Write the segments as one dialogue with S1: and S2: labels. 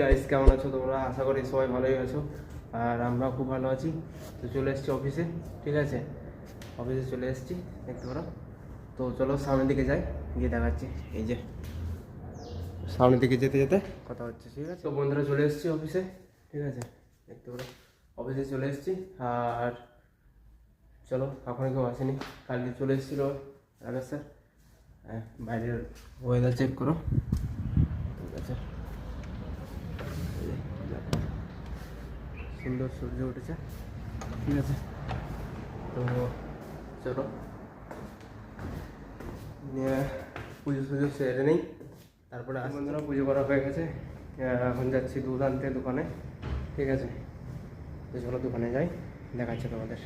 S1: Guys কেমন আছো তোমরা? আশা করি সবাই ভালোই আছো। আর আমরা খুব ভালো আছি। তো চলে এসেছি অফিসে ঠিক আছে? অফিসে চলে এসেছি দেখতে পারো। তো চলো সামনের দিকে যাই গিয়ে দেখাচ্ছি। এই যে সামনের দিকে যেতে যেতে? কথা হচ্ছে ঠিক আছে? তো বন্ধুরা চলে এসেছি অফিসে ঠিক আছে? দেখতে পারো অফিসে চলে এসেছি। আর চলো এখন কেউ আসেনি। কালকে চলে এসেছিল রাকেশ স্যার হ্যাঁ বাইরের ওয়েদার চেক করো ঠিক আছে এই দেখো। সুন্দর সূর্য উঠেছে। ঠিক আছে? তো চলো। পুজো সুজো সেরে নেই। তারপরে আসন্দরা পুজো করা হয়ে গেছে। এখন যাচ্ছি দুধ আনতে দোকানে। ঠিক আছে? তো চলো দোকানে যাই। দেখাচ্ছে তোমাদের।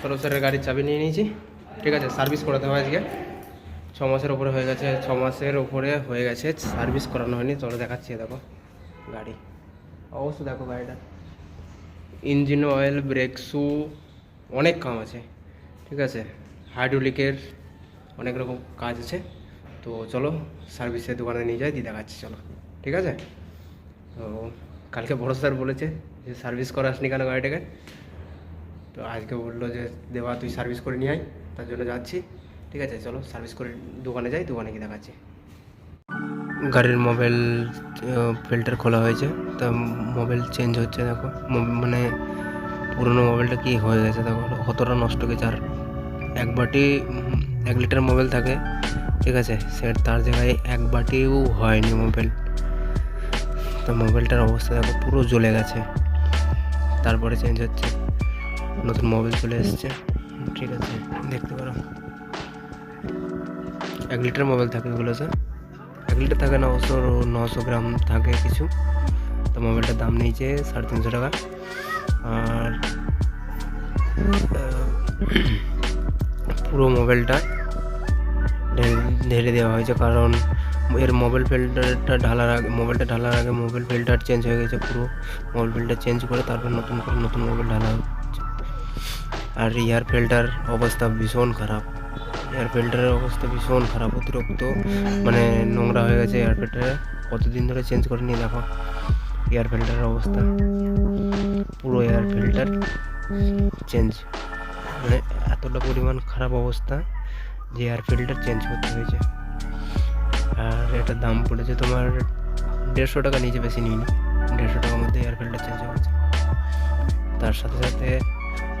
S1: সরব স্যারের গাড়ির চাবি নিয়ে নিয়েছি। ঠিক আছে সার্ভিস করাতে হবে আজকে। ছ মাসের ওপরে হয়ে গেছে, ছ মাসের ওপরে হয়ে গেছে সার্ভিস করানো হয়নি। চলো দেখাচ্ছি দেখো গাড়ি। অবশ্যই দেখো গাড়িটা। ইঞ্জিন অয়েল ব্রেক শু অনেক কাম আছে। ঠিক আছে হাইড্রোলিকের অনেক রকম কাজ আছে। তো চলো সার্ভিসের দোকানে নিয়ে যাই, দিয়ে দেখাচ্ছি, চলো। ঠিক আছে? তো কালকে বড় স্যার বলেছে যে সার্ভিস করাসনি কেন গাড়িটাকে? তো আজকে বলল যে দেওয়া তুই সার্ভিস করে নিয়ে আয়, তার জন্য যাচ্ছি। ঠিক আছে, চলো সার্ভিস করে দোকানে যাই, দোকানে গিয়ে দেখাচ্ছি। গাড়ির মোবাইল ফিল্টার খোলা হয়েছে। তা মোবাইল চেঞ্জ হচ্ছে, দেখো। মানে পুরোনো মোবাইলটা কি হয়ে গেছে, দেখো। কতটা নষ্ট গেছে আর এক বাটি, এক লিটার মোবাইল থাকে, ঠিক আছে? সে তার জায়গায় এক বাটিও হয়নি মোবাইল তো মোবাইলটার অবস্থা, দেখো, পুরো জ্বলে গেছে। তারপরে চেঞ্জ হচ্ছে। নতুন মোবাইল চলে এসেছে। ঠিক আছে, দেখতে পারো। এক লিটার মোবাইল থাকে এগুলোতে এক লিটার থাকে না, অবশ্য নশো গ্রাম থাকে কিছু। তো মোবাইলটার দাম নিয়েছে সাড়ে তিনশো টাকা। আর পুরো মোবাইলটা ঢেলে- দেওয়া হয়েছে। কারণ এর মোবাইল ফিল্টারটা ঢালার আগে মোবাইলটা ঢালার আগে মোবাইল ফিল্টার চেঞ্জ হয়ে গেছে পুরো। মোবাইল ফিল্টার চেঞ্জ করে তারপর নতুন করে নতুন মোবাইল ঢালা আর এয়ার ফিল্টার অবস্থা ভীষণ খারাপ। এয়ার ফিল্টারের অবস্থা ভীষণ খারাপ, অতিরিক্ত মানে নোংরা হয়ে গেছে এয়ার ফিল্টারে। কতদিন ধরে চেঞ্জ করেনি দেখো এয়ার ফিল্টারের অবস্থা। পুরো এয়ার ফিল্টার চেঞ্জ। মানে এতটা পরিমাণ খারাপ অবস্থা যে এয়ার ফিল্টার চেঞ্জ করতে হয়েছে। আর এটার দাম পড়েছে তোমার দেড়শো টাকা, নিচে বেশি নিইনি। দেড়শো টাকার মধ্যে এয়ার ফিল্টার চেঞ্জ হয়েছে। তার সাথে সাথে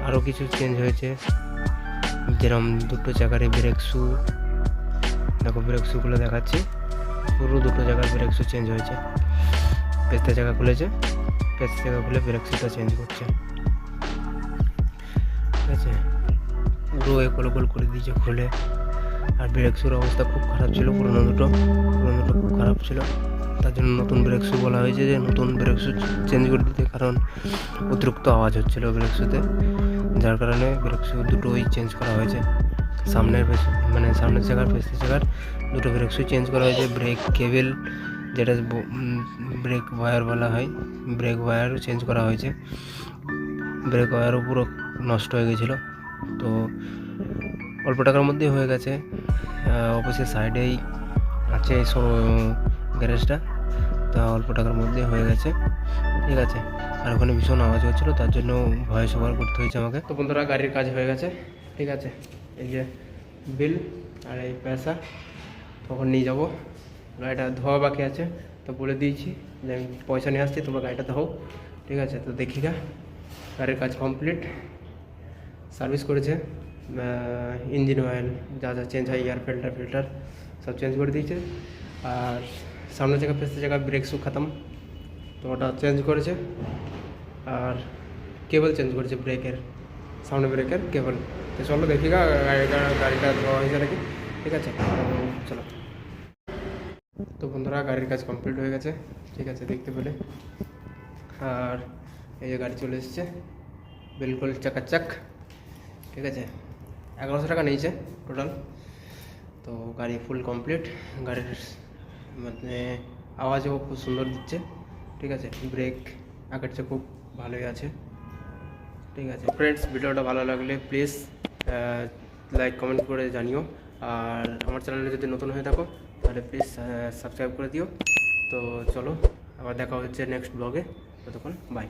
S1: আরও কিছু চেঞ্জ হয়েছে। যেরকম দুটো চাকারে ব্রেক শু দেখো ব্রেক শুগুলো দেখাচ্ছি। পুরো দুটো জায়গার ব্রেক শু চেঞ্জ হয়েছে। পেস্তা চাকা খুলেছে। পেস্তা চাকা খুলে ব্রেক শুটা চেঞ্জ করছে। ঠিক আছে? পুরো একল একল করে দিয়েছে খুলে। আর ব্রেক শুর অবস্থা খুব খারাপ ছিল, পুরোনো দুটো। পুরোনো দুটো খুব খারাপ ছিল। তার জন্য নতুন ব্রেক শু বলা হয়েছে যে নতুন ব্রেক শু চেঞ্জ করে দিতে, কারণ অতিরিক্ত আওয়াজ হচ্ছিল ব্রেক শুতে যার কারণে ব্রেক শু দুটোই চেঞ্জ করা হয়েছে। সামনের মানে সামনের চাকার পেছনের চাকার দুটো ব্রেক শু চেঞ্জ করা হয়েছে। ব্রেক কেবেল যেটা ব্রেক ওয়্যার বলা হয় ব্রেক ওয়্যারও চেঞ্জ করা হয়েছে। ব্রেক ওয়্যারও পুরো নষ্ট হয়ে গেছিল। তো অল্প টাকার মধ্যেই হয়ে গেছে। অফিসের সাইডেই আছে গ্যারেজটা। তা অল্প টাকার মধ্যে হয়ে গেছে। ঠিক আছে। আর ওখানে ভীষণ আওয়াজ হচ্ছিল, তার জন্য ভয়েস ওভার করতে হয়েছে আমাকে। তো বন্ধুরা, গাড়ির কাজ হয়ে গেছে। ঠিক আছে। এই যে বিল আর এই পয়সা, তখন নিয়ে যাব। গাড়িটা ধোয়া বাকি আছে, তো বলে দিয়েছি যে আমি পয়সা নিয়ে আসছি, তোমরা গাড়িটা ধোও। ঠিক আছে, তো দেখি গা। গাড়ির কাজ কমপ্লিট। সার্ভিস করেছে। ইঞ্জিন অয়েল, যা যা চেঞ্জ হয় এয়ার ফিল্টার ফিল্টার সব চেঞ্জ করে দিয়েছে। আর সামনের জায়গা পেছনের জায়গা ব্রেক শু খতম। তো ওটা চেঞ্জ করেছে। আর কেবল চেঞ্জ করেছে ব্রেকের সামনে ব্রেকের কেবল তো চলো দেখি গা গাড়িটা গাড়িটা ধোয়া হয়েছে নাকি? ঠিক আছে, চলো। তো বন্ধুরা, গাড়ির কাজ কমপ্লিট হয়ে গেছে। ঠিক আছে, দেখতে পেলে। আর এই যে গাড়ি চলে এসেছে, বিলকুল চাকাচাক। ঠিক আছে, এগারোশো টাকা নিয়েছে টোটাল তো গাড়ি ফুল কমপ্লিট গাড়ির মানে আওয়াজও খুব সুন্দর দিচ্ছে। ঠিক আছে? ব্রেক আকারটা খুব ভালোই আছে। ঠিক আছে? ফ্রেন্ডস ভিডিওটা ভালো লাগলে প্লিজ লাইক কমেন্ট করে জানিও। আর আমার চ্যানেলে যদি নতুন হয়ে থাকো, তাহলে প্লিজ সাবস্ক্রাইব করে দিও। তো চলো, আবার দেখা হচ্ছে নেক্সট ব্লগে ততক্ষণ বাই